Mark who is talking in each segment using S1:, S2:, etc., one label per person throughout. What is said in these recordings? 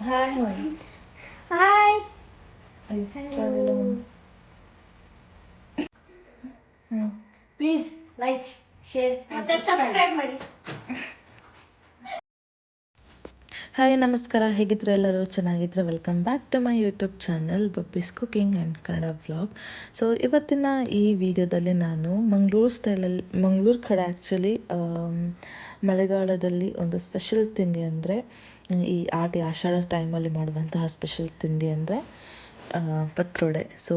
S1: Hi ಮಾಡಿ
S2: hi
S1: please like share
S2: ಮತ್ತೆ subscribe ಮಾಡಿ
S3: ಹಾಯ್, ನಮಸ್ಕಾರ. ಹೇಗಿದ್ರೆ ಎಲ್ಲರೂ? ಚೆನ್ನಾಗಿದ್ರೆ welcome back to my YouTube channel Babbi's cooking and Kannada vlog so ಇವತ್ತಿನ ಈ ವಿಡಿಯೋದಲ್ಲಿ ನಾನು ಮಂಗಳೂರು ಸ್ಟೈಲಲ್ಲಿ ಮಂಗಳೂರು ಕಡೆ ಆ್ಯಕ್ಚುಲಿ ಮಳೆಗಾಲದಲ್ಲಿ ಒಂದು ಸ್ಪೆಷಲ್ ತಿಂಡಿ ಅಂದರೆ ಈ ಆಟಿ ಆಷಾಢ ಟೈಮಲ್ಲಿ ಮಾಡುವಂತಹ ಸ್ಪೆಷಲ್ ತಿಂಡಿ ಅಂದರೆ ಪತ್ರೊಡೆ. ಸೊ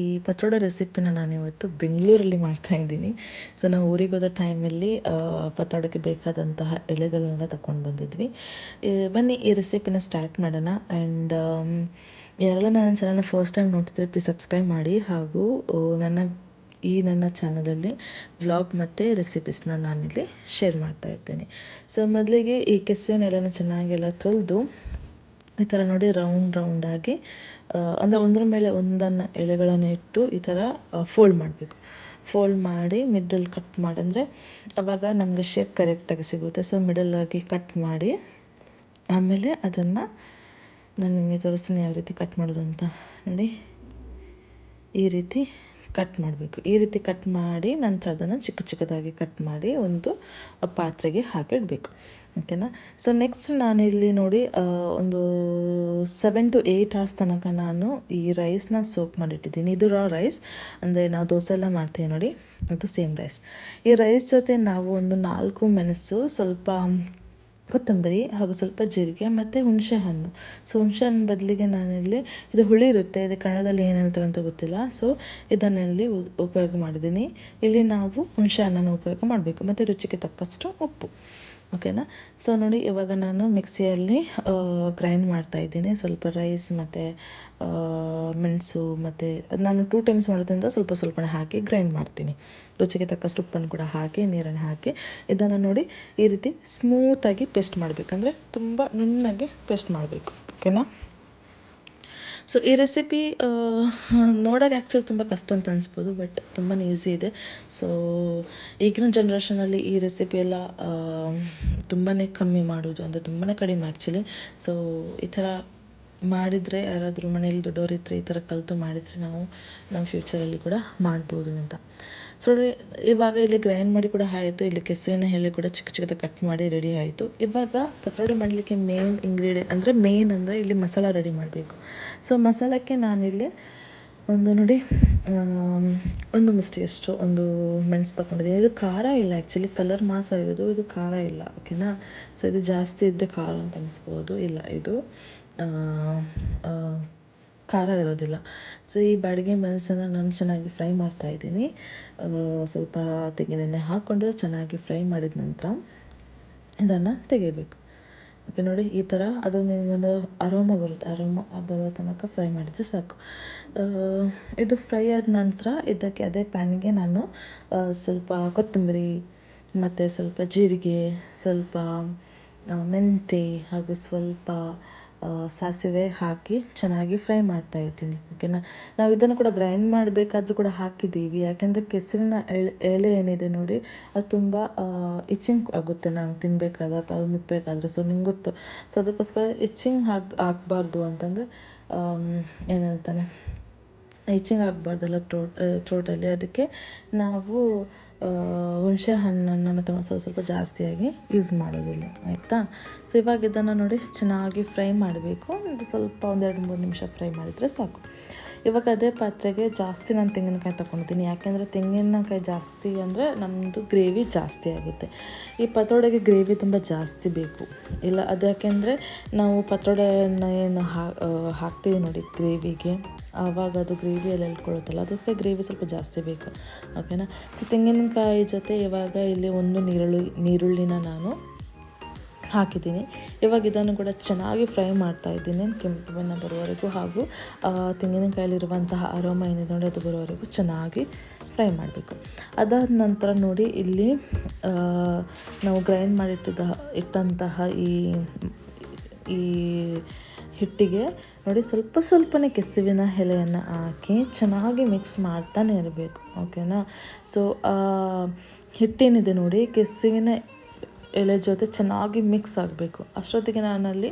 S3: ಈ ಪತ್ರೊಡೆ ರೆಸಿಪಿನ ನಾನು ಇವತ್ತು ಬೆಂಗಳೂರಲ್ಲಿ ಮಾಡ್ತಾ ಇದ್ದೀನಿ. ಸೊ ನಾವು ಊರಿಗೆ ಹೋದ ಟೈಮಲ್ಲಿ ಪತ್ರೊಡೆಗೆ ಬೇಕಾದಂತಹ ಎಳೆಗಳನ್ನ ತಗೊಂಡು ಬಂದಿದ್ವಿ. ಬನ್ನಿ ಈ ರೆಸಿಪಿನ ಸ್ಟಾರ್ಟ್ ಮಾಡೋಣ. ಆ್ಯಂಡ್ ಯಾರೆಲ್ಲ ನನ್ನ ಚಾನಲ್ನ ಫಸ್ಟ್ ಟೈಮ್ ನೋಡ್ತಿದ್ರೆ ಪ್ಲೀಸ್ ಸಬ್ಸ್ಕ್ರೈಬ್ ಮಾಡಿ. ಹಾಗೂ ನನ್ನ, ಈ ನನ್ನ ಚಾನಲಲ್ಲಿ ವ್ಲಾಗ್ ಮತ್ತು ರೆಸಿಪೀಸ್ನ ನಾನಿಲ್ಲಿ ಶೇರ್ ಮಾಡ್ತಾ ಇರ್ತೇನೆ. ಸೊ ಮೊದಲಿಗೆ ಈ ಕೆಸೆನೆಲ್ಲನೂ ಚೆನ್ನಾಗೆಲ್ಲ ತೊಳೆದು ಈ ಥರ ನೋಡಿ ರೌಂಡ್ ರೌಂಡಾಗಿ ಅಂದರೆ ಒಂದರ ಮೇಲೆ ಒಂದನ್ನು ಎಳೆಗಳನ್ನು ಇಟ್ಟು ಈ ಥರ ಫೋಲ್ಡ್ ಮಾಡಬೇಕು. ಫೋಲ್ಡ್ ಮಾಡಿ ಮಿಡಲ್ ಕಟ್ ಮಾಡಂದರೆ ಅವಾಗ ನಮಗೆ ಶೇಪ್ ಕರೆಕ್ಟಾಗಿ ಸಿಗುತ್ತೆ. ಸೊ ಮಿಡಲಾಗಿ ಕಟ್ ಮಾಡಿ, ಆಮೇಲೆ ಅದನ್ನು ನಾನು ನಿಮಗೆ ತೋರಿಸ್ತೀನಿ ಯಾವ ರೀತಿ ಕಟ್ ಮಾಡೋದು ಅಂತ. ನೋಡಿ, ಈ ರೀತಿ ಕಟ್ ಮಾಡಬೇಕು. ಈ ರೀತಿ ಕಟ್ ಮಾಡಿ ನಂತರ ಅದನ್ನು ಚಿಕ್ಕ ಚಿಕ್ಕದಾಗಿ ಕಟ್ ಮಾಡಿ ಒಂದು ಪಾತ್ರೆಗೆ ಹಾಕಿಡಬೇಕು. ಓಕೆನಾ? ಸೊ ನೆಕ್ಸ್ಟ್ ನಾನಿಲ್ಲಿ ನೋಡಿ ಒಂದು ಸೆವೆನ್ ಟು ಏಯ್ಟ್ ಅವರ್ಸ್ ತನಕ ನಾನು ಈ ರೈಸ್ನ ಸೋಪ್ ಮಾಡಿಟ್ಟಿದ್ದೀನಿ. ಇದು ರಾ ರೈಸ್ ಅಂದರೆ ನಾವು ದೋಸೆ ಎಲ್ಲ ಮಾಡ್ತೀವಿ ನೋಡಿ. ಅದು ಸೇಮ್ ರೈಸ್ ಈ ರೈಸ್ ಜೊತೆ ನಾವು ಒಂದು ನಾಲ್ಕು ಮೆಣಸು, ಸ್ವಲ್ಪ ಕೊತ್ತಂಬರಿ ಹಾಗೂ ಸ್ವಲ್ಪ ಜೀರಿಗೆ ಮತ್ತು ಹುಣಸೆ ಹಣ್ಣು. ಸೊ ಹುಣಸೆ ಹಣ್ಣು ಬದಲಿಗೆ ನಾನಿಲ್ಲಿ, ಇದು ಹುಳಿ ಇರುತ್ತೆ, ಇದು ಕನ್ನಡದಲ್ಲಿ ಏನು ಹೇಳ್ತಾರೆ ಅಂತ ಗೊತ್ತಿಲ್ಲ. ಸೊ ಇದನ್ನಲ್ಲಿ ಉಪಯೋಗ ಮಾಡಿದ್ದೀನಿ. ಇಲ್ಲಿ ನಾವು ಹುಣಸೆ ಹಣ್ಣನ್ನು ಉಪಯೋಗ ಮಾಡಬೇಕು. ಮತ್ತು ರುಚಿಗೆ ತಕ್ಕಷ್ಟು ಉಪ್ಪು. ಓಕೆನಾ? ಸೊ ನೋಡಿ, ಇವಾಗ ನಾನು ಮಿಕ್ಸಿಯಲ್ಲಿ ಗ್ರೈಂಡ್ ಮಾಡ್ತಾ ಇದ್ದೀನಿ. ಸ್ವಲ್ಪ ರೈಸ್ ಮತ್ತು ಮೆಣಸು ಮತ್ತು, ನಾನು ಟೂ ಟೈಮ್ಸ್ ಮಾಡೋದ್ರಿಂದ ಸ್ವಲ್ಪ ಸ್ವಲ್ಪನೇ ಹಾಕಿ ಗ್ರೈಂಡ್ ಮಾಡ್ತೀನಿ. ರುಚಿಗೆ ತಕ್ಕಷ್ಟು ಉಪ್ಪನ್ನು ಕೂಡ ಹಾಕಿ, ನೀರನ್ನು ಹಾಕಿ. ಇದನ್ನು ನೋಡಿ, ಈ ರೀತಿ ಸ್ಮೂತಾಗಿ ಪೇಸ್ಟ್ ಮಾಡಬೇಕಂದ್ರೆ ತುಂಬ ನುಣ್ಣಗೆ ಪೇಸ್ಟ್ ಮಾಡಬೇಕು. ಓಕೆನಾ? ಸೊ ಈ ರೆಸಿಪಿ ನೋಡೋಕೆ ಆ್ಯಕ್ಚುಲಿ ತುಂಬ ಕಷ್ಟ ಅಂತ ಅನ್ಸ್ಬೋದು ಬಟ್ ತುಂಬಾ ಈಸಿ ಇದೆ. ಸೊ ಈಗಿನ ಜನ್ರೇಷನಲ್ಲಿ ಈ ರೆಸಿಪಿ ಎಲ್ಲ ತುಂಬಾ ಕಮ್ಮಿ ಮಾಡೋದು ಅಂದರೆ ತುಂಬಾ ಕಡಿಮೆ ಆ್ಯಕ್ಚುಲಿ ಸೊ ಈ ಥರ ಮಾಡಿದರೆ ಯಾರಾದರೂ ಮನೇಲಿ ದೊಡ್ಡವರಿದ್ದರೆ ಈ ಥರ ಕಲಿತು ಮಾಡಿದರೆ ನಾವು ನಮ್ಮ ಫ್ಯೂಚರಲ್ಲಿ ಕೂಡ ಮಾಡ್ಬೋದು ಅಂತ. ಸೊ ಇವಾಗ ಇಲ್ಲಿ ಗ್ರೈಂಡ್ ಮಾಡಿ ಕೂಡ ಆಯಿತು, ಇಲ್ಲಿ ಕೆಸುವಿನ ಎಲೆ ಕೂಡ ಚಿಕ್ಕ ಚಿಕ್ಕದ ಕಟ್ ಮಾಡಿ ರೆಡಿ ಆಯಿತು. ಇವಾಗ ಪತ್ರೊಡೆ ಮಾಡಲಿಕ್ಕೆ ಮೇಯ್ನ್ ಇಂಗ್ರೀಡಿಯೆಂಟ್ ಅಂದರೆ ಮೇನ್ ಅಂದರೆ ಇಲ್ಲಿ ಮಸಾಲ ರೆಡಿ ಮಾಡಬೇಕು. ಸೊ ಮಸಾಲಕ್ಕೆ ನಾನಿಲ್ಲಿ ಒಂದು ನೋಡಿ ಒಂದು ಮುಷ್ಟಿ ಅಷ್ಟು ಒಂದು ಮೆಣಸು ತಗೊಂಡಿದ್ದೀನಿ ಇದು ಖಾರ ಇಲ್ಲ ಆ್ಯಕ್ಚುಲಿ ಕಲರ್ ಮಾತ್ರ ಇರೋದು, ಇದು ಖಾರ ಇಲ್ಲ ಓಕೆನಾ ಸೊ ಇದು ಜಾಸ್ತಿ ಇದ್ದರೆ ಖಾರ ಅಂತ ಅನಿಸ್ಬೋದು. ಇಲ್ಲ, ಇದು ಖಾರ ಇರೋದಿಲ್ಲ. ಸೊ ಈ ಬಾಡಿಗೆ ಮೆಣಸನ್ನು ನಾನು ಚೆನ್ನಾಗಿ ಫ್ರೈ ಮಾಡ್ತಾ ಇದ್ದೀನಿ. ಸ್ವಲ್ಪ ತೆಂಗಿನೆಣ್ಣೆ ಹಾಕ್ಕೊಂಡು ಚೆನ್ನಾಗಿ ಫ್ರೈ ಮಾಡಿದ ನಂತರ, ಇದನ್ನು ತೆಗಿಬೇಕು. ಓಕೆ ನೋಡಿ ಈ ಥರ ಅದು ನಿಮಗೊಂದು ಅರೋಮ ಬರುತ್ತೆ. ಅರೋಮ ಬರೋ ತನಕ ಫ್ರೈ ಮಾಡಿದರೆ ಸಾಕು. ಇದು ಫ್ರೈ ಆದ ನಂತರ ಇದಕ್ಕೆ ಅದೇ ಪ್ಯಾನ್ಗೆ ನಾನು ಸ್ವಲ್ಪ ಕೊತ್ತಂಬರಿ, ಮತ್ತು ಸ್ವಲ್ಪ ಜೀರಿಗೆ, ಸ್ವಲ್ಪ ಮೆಂತ್ಯೆ ಮೆಂತೆ ಹಾಗೂ ಸ್ವಲ್ಪ ಸಾಸಿವೆ ಹಾಕಿ ಚೆನ್ನಾಗಿ ಫ್ರೈ ಮಾಡ್ತಾ ಇದ್ದೀನಿ ಓಕೆನಾ? ನಾವು ಇದನ್ನು ಕೂಡ ಗ್ರೈಂಡ್ ಮಾಡಬೇಕಾದ್ರೂ ಕೂಡ ಹಾಕಿದ್ದೀವಿ, ಯಾಕೆಂದರೆ ಕೆಸರಿನ ಎಳೆ, ಎಲೆ ಏನಿದೆ ನೋಡಿ, ಅದು ತುಂಬ ಇಚಿಂಗ್ ಆಗುತ್ತೆ ನಾವು ತಿನ್ನಬೇಕಾದ್ರೆ ಅಥವಾ ಮುಟ್ಟಬೇಕಾದ್ರೆ ಸೊ ನಿಮ್ಗೆ ಗೊತ್ತು. ಸೊ ಅದಕ್ಕೋಸ್ಕರ ಇಚಿಂಗ್ ಹಾಕಿ, ಹಾಕಬಾರ್ದು ಅಂತಂದರೆ ಏನಂತಾನೆ ಇಚ್ಚಿಂಗ್ ಆಗಬಾರ್ದಲ್ಲ ತ್ರೋಟ್ ತ್ರೋಟಲ್ಲಿ ಅದಕ್ಕೆ ನಾವು ಹುಣಸೆ ಹಣ್ಣನ್ನು ಮತ್ತು ಮಸಾಲೆ ಸ್ವಲ್ಪ ಜಾಸ್ತಿಯಾಗಿ ಯೂಸ್ ಮಾಡೋದಿಲ್ಲ. ಆಯಿತಾ? ಸೊ ಇವಾಗ ಇದನ್ನು ನೋಡಿ ಚೆನ್ನಾಗಿ ಫ್ರೈ ಮಾಡಬೇಕು. ಒಂದು ಸ್ವಲ್ಪ ಒಂದೆರಡು ಮೂರು ನಿಮಿಷ ಫ್ರೈ ಮಾಡಿದರೆ ಸಾಕು. ಇವಾಗ ಅದೇ ಪಾತ್ರೆಗೆ ಜಾಸ್ತಿ ನಾನು ತೆಂಗಿನಕಾಯಿ ತಗೊಂಡಿದ್ದೀನಿ ಯಾಕೆಂದರೆ ತೆಂಗಿನಕಾಯಿ ಜಾಸ್ತಿ ಅಂದರೆ ನಮ್ಮದು ಗ್ರೇವಿ ಜಾಸ್ತಿ ಆಗುತ್ತೆ. ಈ ಪತ್ರೊಡೆಗೆ ಗ್ರೇವಿ ತುಂಬ ಜಾಸ್ತಿ ಬೇಕು. ಇಲ್ಲ ಅದು ಯಾಕೆಂದರೆ ನಾವು ಪತ್ರೊಡೆಯನ್ನು ಏನು ಹಾಕ್ತೀವಿ ನೋಡಿ ಗ್ರೇವಿಗೆ ಆವಾಗ ಅದು ಗ್ರೇವಿಯಲ್ಲಿ ಹೇಳ್ಕೊಳುತ್ತಲ್ಲ ಅದಕ್ಕೆ ಗ್ರೇವಿ ಸ್ವಲ್ಪ ಜಾಸ್ತಿ ಬೇಕು ಓಕೆನಾ ಸೊ ತೆಂಗಿನಕಾಯಿ ಜೊತೆ ಇವಾಗ ಇಲ್ಲಿ ಒಂದು ನೀರುಳ್ಳಿ, ನೀರುಳ್ಳಿನ ನಾನು ಹಾಕಿದ್ದೀನಿ. ಇವಾಗ ಇದನ್ನು ಕೂಡ ಚೆನ್ನಾಗಿ ಫ್ರೈ ಮಾಡ್ತಾ ಇದ್ದೀನಿ ಕೆಂಪು ಬಣ್ಣ ಬರುವವರೆಗೂ ಹಾಗೂ ತೆಂಗಿನಕಾಯಲ್ಲಿರುವಂತಹ ಅರೋಮ ಏನಿದೆ ನೋಡಿ ಅದು ಬರುವವರೆಗೂ ಚೆನ್ನಾಗಿ ಫ್ರೈ ಮಾಡಬೇಕು. ಅದಾದ ನಂತರ ನೋಡಿ, ಇಲ್ಲಿ ನಾವು ಗ್ರೈಂಡ್ ಮಾಡಿಟ್ಟಿದ್ದ, ಇಟ್ಟಂತಹ ಈ ಈ ಹಿಟ್ಟಿಗೆ ನೋಡಿ ಸ್ವಲ್ಪ ಸ್ವಲ್ಪನೇ ಕೆಸುವಿನ ಎಲೆಯನ್ನು ಹಾಕಿ ಚೆನ್ನಾಗಿ ಮಿಕ್ಸ್ ಮಾಡ್ತಾನೆ ಇರಬೇಕು, ಓಕೆನಾ? ಸೊ ಹಿಟ್ಟೇನಿದೆ ನೋಡಿ ಕೆಸುವಿನ ಎಲೆ ಜೊತೆ ಚೆನ್ನಾಗಿ ಮಿಕ್ಸ್ ಆಗಬೇಕು. ಅಷ್ಟೊತ್ತಿಗೆ ನಾನಲ್ಲಿ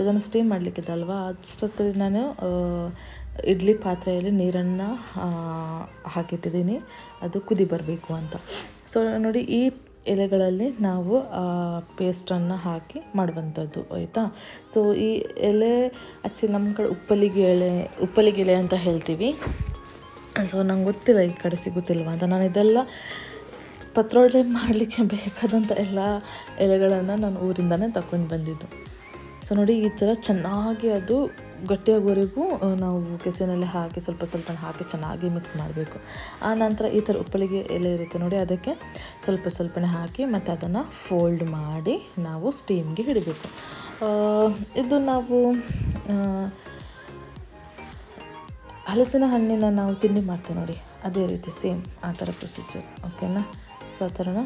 S3: ಇದನ್ನು ಸ್ಟೀಮ್ ಮಾಡಲಿಕ್ಕಿದೆ ಅಲ್ವಾ ಅಷ್ಟೊತ್ತಿಗೆ ನಾನು ಇಡ್ಲಿ ಪಾತ್ರೆಯಲ್ಲಿ ನೀರನ್ನು ಹಾಕಿಟ್ಟಿದ್ದೀನಿ. ಅದು ಕುದಿ ಬರಬೇಕು ಅಂತ. ಸೊ ನೋಡಿ ಈ ಎಲೆಗಳಲ್ಲಿ ನಾವು ಪೇಸ್ಟನ್ನು ಹಾಕಿ ಮಾಡುವಂಥದ್ದು, ಆಯಿತಾ? ಸೊ ಈ ಎಲೆ ಆ್ಯಕ್ಚುಲಿ ನಮ್ಮ ಕಡೆ ಉಪ್ಪಲಿಗೆ ಎಲೆ ಉಪ್ಪಲಿಗೆ ಎಲೆ ಅಂತ ಹೇಳ್ತೀವಿ. ಸೊ ನಂಗೆ ಗೊತ್ತಿಲ್ಲ ಈ ಕಡೆ ಸಿಗುತ್ತಿಲ್ವ ಅಂತ. ನಾನು ಇದೆಲ್ಲ ಪತ್ರೊಡೆ ಮಾಡಲಿಕ್ಕೆ ಬೇಕಾದಂಥ ಎಲ್ಲ ಎಲೆಗಳನ್ನು ನಾನು ಊರಿಂದನೇ ತಗೊಂಡು ಬಂದಿದ್ದು. ಸೊ ನೋಡಿ ಈ ಥರ ಚೆನ್ನಾಗಿ ಅದು ಗಟ್ಟಿಯಾಗೋವರೆಗೂ ನಾವು ಕೆಸಿನಲ್ಲಿ ಹಾಕಿ, ಸ್ವಲ್ಪ ಸ್ವಲ್ಪ ಹಾಕಿ ಚೆನ್ನಾಗಿ ಮಿಕ್ಸ್ ಮಾಡಬೇಕು. ಆ ನಂತರ ಈ ಥರ ಉಪ್ಪಳಿಗೆ ಎಲೆ ಇರುತ್ತೆ ನೋಡಿ, ಅದಕ್ಕೆ ಸ್ವಲ್ಪ ಸ್ವಲ್ಪನೇ ಹಾಕಿ ಮತ್ತು ಅದನ್ನು ಫೋಲ್ಡ್ ಮಾಡಿ ನಾವು ಸ್ಟೀಮ್ಗೆ ಹಿಡಬೇಕು ಇದು ನಾವು ಹಲಸಿನ ಹಣ್ಣಿನ ನಾವು ತಿಂಡಿ ಮಾಡ್ತೇವೆ ನೋಡಿ, ಅದೇ ರೀತಿ ಸೇಮ್ ಆ ಥರ ಪ್ರೊಸೀಜರ್ ಓಕೆನಾ ಸೊ ಆ ಥರನ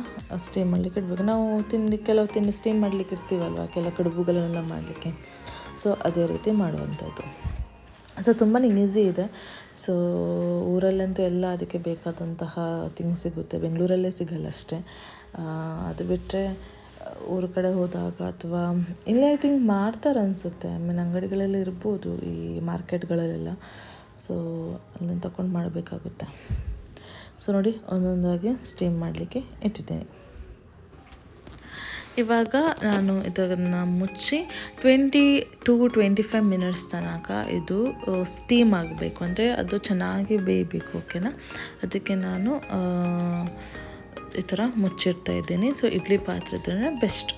S3: ಸ್ಟೀಮ್ ಮಾಡಲಿಕ್ಕೆ ಇಡಬೇಕು. ನಾವು ತಿಂಡಿ, ಕೆಲವು ತಿಂಡಿ ಸ್ಟೀಮ್ ಮಾಡಲಿಕ್ಕೆ ಇರ್ತೀವಲ್ವ ಕೆಲವು ಕಡುಬುಗಳನ್ನೆಲ್ಲ ಮಾಡಲಿಕ್ಕೆ. ಸೊ ಅದೇ ರೀತಿ ಮಾಡುವಂಥದ್ದು. ಸೊ ತುಂಬಾ ಈಸಿ ಇದೆ. ಸೊ ಊರಲ್ಲಂತೂ ಎಲ್ಲ ಅದಕ್ಕೆ ಬೇಕಾದಂತಹ ಥಿಂಗ್ಸ್ ಸಿಗುತ್ತೆ. ಬೆಂಗಳೂರಲ್ಲೇ ಸಿಗಲ್ಲ ಅಷ್ಟೇ. ಅದು ಬಿಟ್ಟರೆ ಊರ ಕಡೆ ಹೋದಾಗ ಅಥವಾ, ಇಲ್ಲೇ ಐ ಥಿಂಕ್ ಮಾಡ್ತಾರೆ ಅನಿಸುತ್ತೆ. ಐ ಮೀನ್ ಅಂಗಡಿಗಳಲ್ಲಿ ಇರ್ಬೋದು ಈ ಮಾರ್ಕೆಟ್ಗಳಲ್ಲೆಲ್ಲ. ಸೊ ಅಲ್ಲಿಂದ ತಗೊಂಡು ಮಾಡಬೇಕಾಗುತ್ತೆ. ಸೊ ನೋಡಿ, ಒಂದೊಂದಾಗಿ ಸ್ಟೀಮ್ ಮಾಡಲಿಕ್ಕೆ ಇಟ್ಟಿದ್ದೀನಿ. ಇವಾಗ ನಾನು ಇದನ್ನು ಮುಚ್ಚಿ twenty to twenty five minutes ತನಕ ಇದು ಸ್ಟೀಮ್ ಆಗಬೇಕು. ಅಂದರೆ ಅದು ಚೆನ್ನಾಗಿ ಬೇಯಬೇಕು ಓಕೆನಾ ಅದಕ್ಕೆ ನಾನು ಈ ಥರ ಮುಚ್ಚಿರ್ತಾ ಇದ್ದೀನಿ. ಸೊ ಇಡ್ಲಿ ಪಾತ್ರೆ ಇದ್ರೆ ಬೆಸ್ಟ್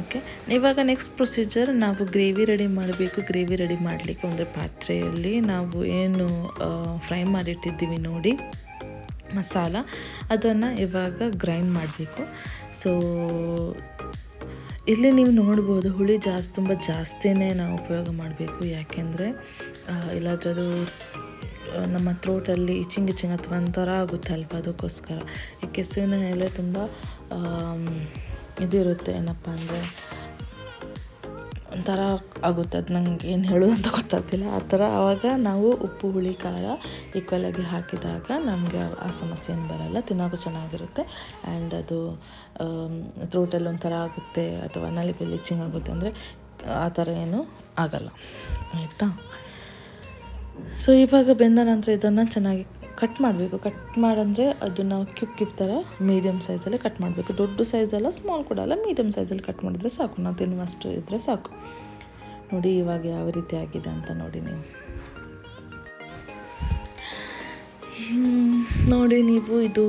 S3: ಓಕೆ ಇವಾಗ ನೆಕ್ಸ್ಟ್ ಪ್ರೊಸೀಜರ್ ನಾವು ಗ್ರೇವಿ ರೆಡಿ ಮಾಡಬೇಕು. ಗ್ರೇವಿ ರೆಡಿ ಮಾಡಲಿಕ್ಕೆ ಒಂದು ಪಾತ್ರೆಯಲ್ಲಿ ನಾವು ಏನು ಫ್ರೈ ಮಾಡಿಟ್ಟಿದ್ದೀವಿ ನೋಡಿ. ಮಸಾಲ, ಅದನ್ನು ಇವಾಗ ಗ್ರೈಂಡ್ ಮಾಡಬೇಕು. ಸೊ ಇಲ್ಲಿ ನೀವು ನೋಡ್ಬೋದು ಹುಳಿ ಜಾಸ್ತಿ ತುಂಬ ಜಾಸ್ತಿನೇ ನಾವು ಉಪಯೋಗ ಮಾಡಬೇಕು. ಯಾಕೆಂದರೆ ಇಲ್ಲಾದ್ರೂ ನಮ್ಮ ಥ್ರೋಟಲ್ಲಿ ಇಚಿಂಗ್ ಇಚಿಂಗ್ ಅಥವಾ ಒಂಥರ ಆಗುತ್ತೆ ಅಲ್ವಾ ಅದಕ್ಕೋಸ್ಕರ. ಈ ಕೆಸುವಿನ ಮೇಲೆ ತುಂಬ ಇದಿರುತ್ತೆ ಏನಪ್ಪ ಅಂದರೆ ಒಂಥರ ಆಗುತ್ತೆ. ಅದು ನಂಗೆ ಏನು ಹೇಳೋದು ಅಂತ ಗೊತ್ತಾಗ್ತಿಲ್ಲ. ಆ ಥರ ಆವಾಗ ನಾವು ಉಪ್ಪು, ಹುಳಿ, ಖಾರ ಈಕ್ವಲ್ ಆಗಿ ಹಾಕಿದಾಗ ನಮಗೆ ಆ ಸಮಸ್ಯೆ ಏನು ಬರಲ್ಲ. ತಿನ್ನೋಕ್ಕೂ ಚೆನ್ನಾಗಿರುತ್ತೆ. ಆ್ಯಂಡ್ ಅದು ಥ್ರೋಟಲ್ಲಿ ಒಂಥರ ಆಗುತ್ತೆ ಅಥವಾ ನಲಿಗೆಲ್ಲಿ ಇಚ್ಚಿಂಗ್ ಆಗುತ್ತೆ ಅಂದರೆ ಆ ಥರ ಏನೂ ಆಗಲ್ಲ. ಆಯಿತಾ? ಸೊ ಇವಾಗ ಬೆಂದ ನಂತರ ಇದನ್ನು ಚೆನ್ನಾಗಿ ಕಟ್ ಮಾಡಬೇಕು. ಕಟ್ ಮಾಡಂದರೆ ಅದನ್ನು ಕ್ಯೂಬ್ ಕ್ಯೂಬ್ ಥರ ಮೀಡಿಯಮ್ ಸೈಜಲ್ಲಿ ಕಟ್ ಮಾಡಬೇಕು. ದೊಡ್ಡ ಸೈಜಲ್ಲ ಸ್ಮಾಲ್ ಕೂಡ ಅಲ್ಲ ಮೀಡಿಯಮ್ ಸೈಜಲ್ಲಿ ಕಟ್ ಮಾಡಿದ್ರೆ ಸಾಕು. ನಾವು ತಿನ್ನುವಷ್ಟು ಇದ್ದರೆ ಸಾಕು. ನೋಡಿ ಇವಾಗ ಯಾವ ರೀತಿ ಆಗಿದೆ ಅಂತ ನೋಡಿ ನೀವು. ನೋಡಿ ನೀವು ಇದು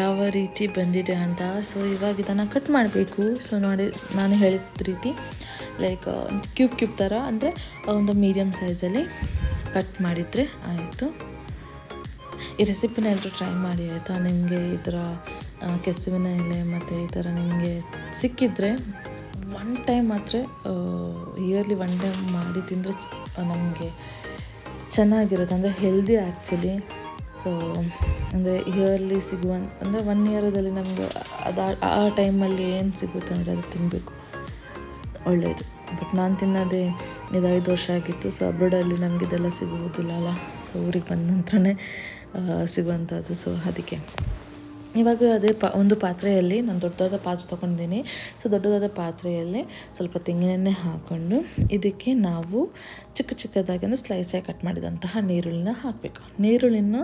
S3: ಯಾವ ರೀತಿ ಬಂದಿದೆ ಅಂತ. ಸೊ ಇವಾಗ ಇದನ್ನು ಕಟ್ ಮಾಡಬೇಕು. ಸೊ ನೋಡಿ ನಾನು ಹೇಳಿದ ರೀತಿ ಲೈಕ್ ಕ್ಯೂಬ್ ಕ್ಯೂಬ್ ಥರ ಅಂದರೆ ಒಂದು ಮೀಡಿಯಮ್ ಸೈಜಲ್ಲಿ ಕಟ್ ಮಾಡಿದರೆ ಆಯಿತು. ಈ ರೆಸಿಪಿನ ಎಲ್ಲರೂ ಟ್ರೈ ಮಾಡಿ, ಆಯಿತಾ? ನಿಮಗೆ ಈ ಥರ ಕೆಸುವಿನ ಎಲೆ ಮತ್ತು ಈ ಥರ ನಿಮಗೆ ಸಿಕ್ಕಿದರೆ ಒನ್ ಟೈಮ್ ಮಾತ್ರ ಇಯರ್ಲಿ ಒನ್ ಟೈಮ್ ಮಾಡಿ ತಿಂದರೆ ನಮಗೆ ಚೆನ್ನಾಗಿರುತ್ತೆ. ಅಂದರೆ ಹೆಲ್ದಿ ಆ್ಯಕ್ಚುಲಿ ಸೊ ಅಂದರೆ ಇಯರ್ಲಿ ಸಿಗುವ, ಅಂದರೆ ಒನ್ ಇಯರದಲ್ಲಿ ನಮಗೆ ಅದು ಆ ಟೈಮಲ್ಲಿ ಏನು ಸಿಗುತ್ತೆ ಅಂದರೆ ಅದು ತಿನ್ನಬೇಕು ಒಳ್ಳೆಯದು ಬಟ್ ನಾನು ತಿನ್ನೋದೇ ಇದು ಐದು ವರ್ಷ ಆಗಿತ್ತು ಸೊ ಅಬ್ರೋಡಲ್ಲಿ ನಮಗೆ ಇದೆಲ್ಲ ಸಿಗುವುದಿಲ್ಲ ಅಲ್ಲ. ಸೊ ಊರಿಗೆ ಬಂದ ನಂತರನೇ ಸಿಗುವಂಥದ್ದು. ಸೊ ಅದಕ್ಕೆ. ಇವಾಗ ಅದೇ ಪಾ, ಒಂದು ಪಾತ್ರೆಯಲ್ಲಿ ನಾನು ದೊಡ್ಡದಾದ ಪಾತ್ರೆ ತೊಗೊಂಡಿದ್ದೀನಿ. ಸೊ ದೊಡ್ಡದಾದ ಪಾತ್ರೆಯಲ್ಲಿ ಸ್ವಲ್ಪ ತೆಂಗಿನೆಣ್ಣೆ ಹಾಕ್ಕೊಂಡು ಇದಕ್ಕೆ ನಾವು ಚಿಕ್ಕ ಚಿಕ್ಕದಾಗಿ ಅಂದರೆ ಸ್ಲೈಸಾಗಿ ಕಟ್ ಮಾಡಿದಂತಹ ನೀರುಳ್ಳಿನ ಹಾಕಬೇಕು. ನೀರುಳ್ಳಿನ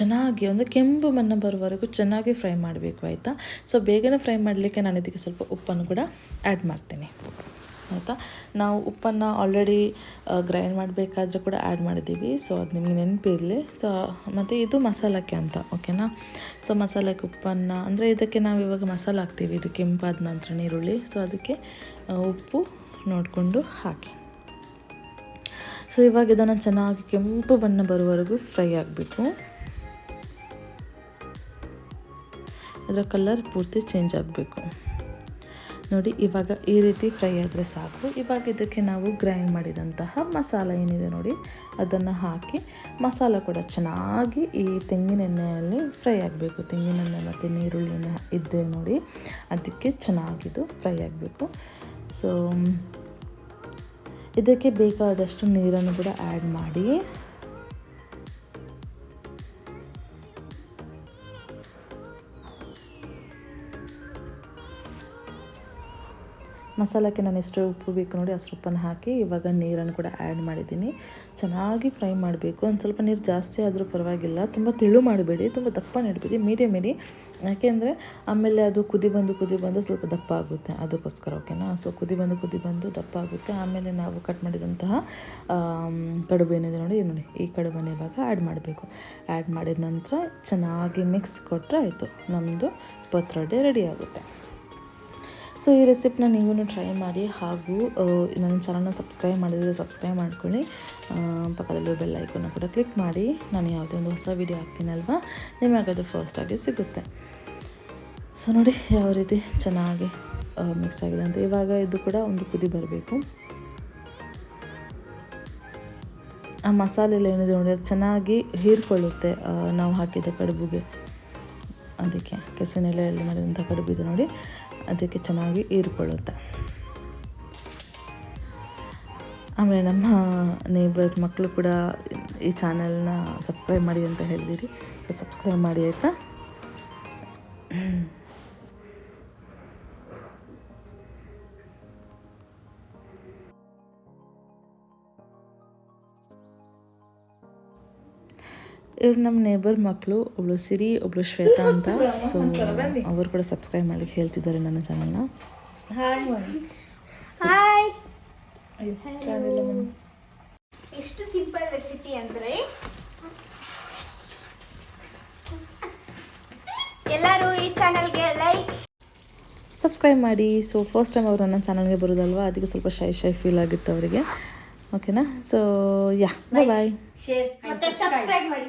S3: ಚೆನ್ನಾಗಿ ಅಂದರೆ ಕೆಂಪು ಬಣ್ಣ ಬರುವವರೆಗೂ ಚೆನ್ನಾಗಿ ಫ್ರೈ ಮಾಡಬೇಕು, ಆಯಿತಾ? ಸೊ ಬೇಗನೆ ಫ್ರೈ ಮಾಡಲಿಕ್ಕೆ ನಾನು ಇದಕ್ಕೆ ಸ್ವಲ್ಪ ಉಪ್ಪನ್ನು ಕೂಡ ಆ್ಯಡ್ ಮಾಡ್ತೀನಿ. ಆಯಿತಾ? ನಾವು ಉಪ್ಪನ್ನು ಆಲ್ರೆಡಿ ಗ್ರೈಂಡ್ ಮಾಡಬೇಕಾದ್ರೆ ಕೂಡ ಆ್ಯಡ್ ಮಾಡಿದ್ದೀವಿ. ಸೊ ಅದು ನಿಮಗೆ ನೆನಪಿರಲಿ ಸೊ ಮತ್ತು ಇದು ಮಸಾಲಕ್ಕೆ ಅಂತ ಓಕೆನಾ ಸೊ ಮಸಾಲಕ್ಕೆ ಉಪ್ಪನ್ನು, ಅಂದರೆ ಇದಕ್ಕೆ ನಾವು ಇವಾಗ ಮಸಾಲ ಹಾಕ್ತೀವಿ. ಇದು ಕೆಂಪಾದ ನಂತರ ನೀರುಳ್ಳಿ ಸೊ ಅದಕ್ಕೆ ಉಪ್ಪು ನೋಡಿಕೊಂಡು ಹಾಕಿ. ಸೊ ಇವಾಗ ಇದನ್ನು ಚೆನ್ನಾಗಿ ಕೆಂಪು ಬಣ್ಣ ಬರುವವರೆಗೂ ಫ್ರೈ ಆಗಬೇಕು. ಅದರ ಕಲರ್ ಪೂರ್ತಿ ಚೇಂಜ್ ಆಗಬೇಕು. ನೋಡಿ, ಇವಾಗ ಈ ರೀತಿ ಫ್ರೈ ಆದರೆ ಸಾಕು. ಇವಾಗ ಇದಕ್ಕೆ ನಾವು ಗ್ರೈಂಡ್ ಮಾಡಿದಂತಹ ಮಸಾಲ ಏನಿದೆ ನೋಡಿ, ಅದನ್ನು ಹಾಕಿ ಮಸಾಲ ಕೂಡ ಚೆನ್ನಾಗಿ ಈ ತೆಂಗಿನೆಣ್ಣೆಯಲ್ಲಿ ಫ್ರೈ ಆಗಬೇಕು. ತೆಂಗಿನೆಣ್ಣೆ ಮತ್ತು ನೀರುಳ್ಳಿನ ಇದ್ದೆ ನೋಡಿ, ಅದಕ್ಕೆ ಚೆನ್ನಾಗಿದು ಫ್ರೈ ಆಗಬೇಕು. ಸೊ ಇದಕ್ಕೆ ಬೇಕಾದಷ್ಟು ನೀರನ್ನು ಕೂಡ ಆ್ಯಡ್ ಮಾಡಿ. ಮಸಾಲಕ್ಕೆ ನಾನು ಎಷ್ಟು ಉಪ್ಪು ಬೇಕು ನೋಡಿ ಅಷ್ಟು ಉಪ್ಪನ್ನು ಹಾಕಿ ಇವಾಗ ನೀರನ್ನು ಕೂಡ ಆ್ಯಡ್ ಮಾಡಿದ್ದೀನಿ. ಚೆನ್ನಾಗಿ ಫ್ರೈ ಮಾಡಬೇಕು. ಒಂದು ಸ್ವಲ್ಪ ನೀರು ಜಾಸ್ತಿ ಆದರೂ ಪರವಾಗಿಲ್ಲ. ತುಂಬ ತಿಳು ಮಾಡಬೇಡಿ. ತುಂಬ ದಪ್ಪ ನೆಡಬೇಡಿ. ಮೀಡಿಯಮ್ ಇಡಿ ಯಾಕೆಂದರೆ ಆಮೇಲೆ ಅದು ಕುದಿ ಬಂದು ಕುದಿ ಬಂದು ಸ್ವಲ್ಪ ದಪ್ಪ ಆಗುತ್ತೆ. ಅದಕ್ಕೋಸ್ಕರ ಓಕೆನಾ ಸೊ ಕುದಿ ಬಂದು ಕುದಿ ಬಂದು ದಪ್ಪ ಆಗುತ್ತೆ. ಆಮೇಲೆ ನಾವು ಕಟ್ ಮಾಡಿದಂತಹ ಕಡುಬು ಏನಿದೆ ನೋಡಿ ನೋಡಿ. ಈ ಕಡುಬನ್ನು ಇವಾಗ ಆ್ಯಡ್ ಮಾಡಬೇಕು. ಆ್ಯಡ್ ಮಾಡಿದ ನಂತರ ಚೆನ್ನಾಗಿ ಮಿಕ್ಸ್ ಕೊಟ್ಟರೆ ಆಯಿತು. ನಮ್ಮದು ಪತ್ರೊಡೆ ರೆಡಿ ಆಗುತ್ತೆ. ಸೊ ಈ ರೆಸಿಪಿನ ನೀವು ಟ್ರೈ ಮಾಡಿ ಹಾಗೂ ನನ್ನ ಚಾನಲ್ನ ಸಬ್ಸ್ಕ್ರೈಬ್ ಮಾಡಿದರೆ ಸಬ್ಸ್ಕ್ರೈಬ್ ಮಾಡ್ಕೊಳ್ಳಿ. ಆ, ಪಕ್ಕದಲ್ಲಿರೋ ಬೆಲ್ ಐಕನ್ನ ಕೂಡ ಕ್ಲಿಕ್ ಮಾಡಿ. ನಾನು ಯಾವುದೇ ಒಂದು ಹೊಸ ವೀಡಿಯೋ ಹಾಕ್ತೀನಲ್ವ? ನಿಮಗೆ ಅದು ಫಸ್ಟಾಗಿ ಸಿಗುತ್ತೆ. ಸೊ ನೋಡಿ ಯಾವ ರೀತಿ ಚೆನ್ನಾಗಿ ಮಿಕ್ಸ್ ಆಗಿದೆ ಅಂತ. ಇವಾಗ ಇದು ಕೂಡ ಒಂದು ಕುದಿ ಬರಬೇಕು. ಆ ಮಸಾಲೆಲ್ಲ ಏನಿದೆ ನೋಡಿ ಅದು ಚೆನ್ನಾಗಿ ಹೀರ್ಕೊಳ್ಳುತ್ತೆ. ನಾವು ಹಾಕಿದ ಕಡುಬುಗೆ. ಅದಕ್ಕೆ ಕೆಸನೆಲೆಯಲ್ಲಿ ಮಾಡಿದಂಥ ಕಡುಬು ಇದು ನೋಡಿ, ಅದಕ್ಕೆ ಚೆನ್ನಾಗಿ ಹೀರಿಕೊಳ್ಳುತ್ತೆ. ಆಮೇಲೆ ನಮ್ಮ ನೇಬರ್ ಮಕ್ಕಳು ಕೂಡ ಈ ಚಾನಲ್ನ ಸಬ್ಸ್ಕ್ರೈಬ್ ಮಾಡಿ ಅಂತ ಹೇಳಿದಿರಿ. ಸೊ ಸಬ್ಸ್ಕ್ರೈಬ್ ಮಾಡಿ ಆಯಿತಾ? ಇವ್ರು ನಮ್ಮ ನೇಬರ್ ಮಕ್ಕಳು ಒಬ್ಳು ಸಿರಿ ಒಬ್ಳು ಶ್ವೇತಾ ಅಂತ. ಸೊ ಅವರು ಕೂಡ ಸಬ್ಸ್ಕ್ರೈಬ್ ಮಾಡ್ಲಿಕ್ಕೆ ಹೇಳ್ತಿದ್ದಾರೆ ನನ್ನ ಚಾನಲ್ನ
S2: ಇಷ್ಟು ಸಿಂಪಲ್ ರೆಸಿಪಿ ಅಂದ್ರೆ ಎಲ್ಲರೂ ಈ ಚಾನಲ್ಗೆ ಲೈಕ್
S3: ಸಬ್ಸ್ಕ್ರೈಬ್ ಮಾಡಿ. ಸೊ ಫಸ್ಟ್ ಟೈಮ್ ಅವರು ನನ್ನ ಚಾನಲ್ಗೆ ಬರೋದಲ್ವಾ? ಅದಕ್ಕೆ ಸ್ವಲ್ಪ ಶೈ ಶೈ ಫೀಲ್ ಆಗಿತ್ತು ಅವರಿಗೆ. ಓಕೆನಾ so ya bye bye
S1: share
S2: ಮತ್ತೆ ಸಬ್ಸ್ಕ್ರೈಬ್ ಮಾಡಿ.